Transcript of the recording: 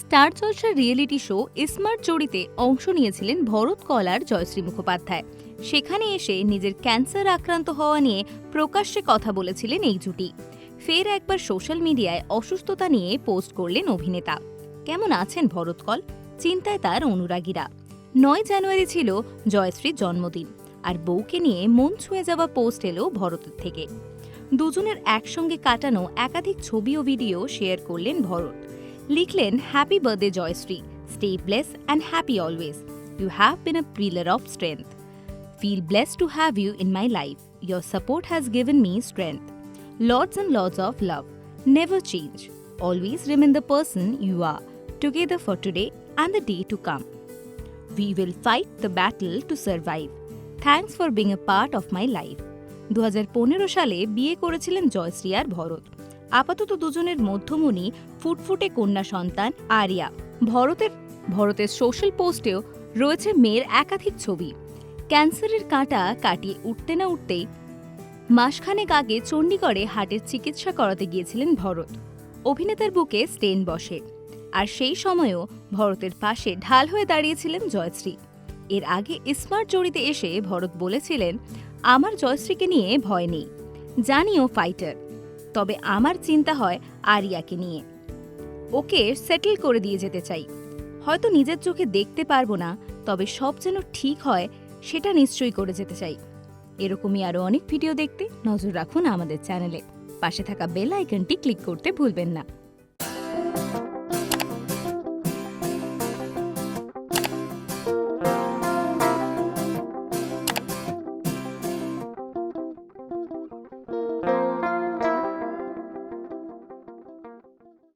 Star জলসার reality show smart জড়িতে অংশ নিয়েছিলেন ভরত কলার জয়শ্রী মুখোপাধ্যায়। সেখানে এসে নিজের ক্যান্সার আক্রান্ত হওয়া নিয়ে প্রকাশ্যে কথা বলেছিলেন এই জুটি। ফের একবার সোশ্যাল মিডিয়ায় অসুস্থতা নিয়ে পোস্ট করলেন অভিনেতা। কেমন আছেন ভরত কল? চিন্তায় তার অনুরাগীরা। নয় জানুয়ারি ছিল জয়শ্রীর জন্মদিন, আর বউকে নিয়ে মন ছুঁয়ে যাওয়া পোস্ট এলো ভরতের থেকে। দুজনের একসঙ্গে কাটানো একাধিক ছবি ও ভিডিও শেয়ার করলেন ভরত। লিখলেন happy birthday Joyshree stay bless and happy always you have been a pillar of strength feel blessed to have you in my life. Your support has given me strength. Lots and lots of love. Never change. Always remain the person you are, together for today and the day to come. We will fight the battle to survive. Thanks for being a part of my life. দু সালে বিয়ে করেছিলেন জয়শ্রী আর ভরত আপাতত দুজনের মধ্যমণি ফুটফুটে কন্যা সন্তান আরিয়া। ভরতের ভরতের সোশ্যাল পোস্টেও রয়েছে মেয়ের একাধিক ছবি। ক্যান্সারের কাঁটা কাটিয়ে উঠতে না উঠতেই মাসখানেক আগে চণ্ডীগড়ে হার্টের চিকিৎসা করাতে গিয়েছিলেন ভরত। অভিনেতার বুকে স্টেন বসে। আর সেই সময়েও ভরতের পাশে ঢাল হয়ে দাঁড়িয়েছিলেন জয়শ্রী। এর আগে স্মার্ট জড়িতে এসে ভরত বলেছিলেন, আমার জয়শ্রীকে নিয়ে ভয় নেই। জানিও ফাইটার তবে আমার চিন্তা হয় আরিয়াকে নিয়ে। ওকে সেটেল করে দিয়ে যেতে চাই। হয়তো নিজের চোখে দেখতে পারব না, তবে সব যেন ঠিক হয় সেটা নিশ্চয়ই করে যেতে চাই। এরকমই আরও অনেক ভিডিও দেখতে নজর রাখুন আমাদের চ্যানেলে পাশে থাকা বেল আইকনটি ক্লিক করতে ভুলবেন না।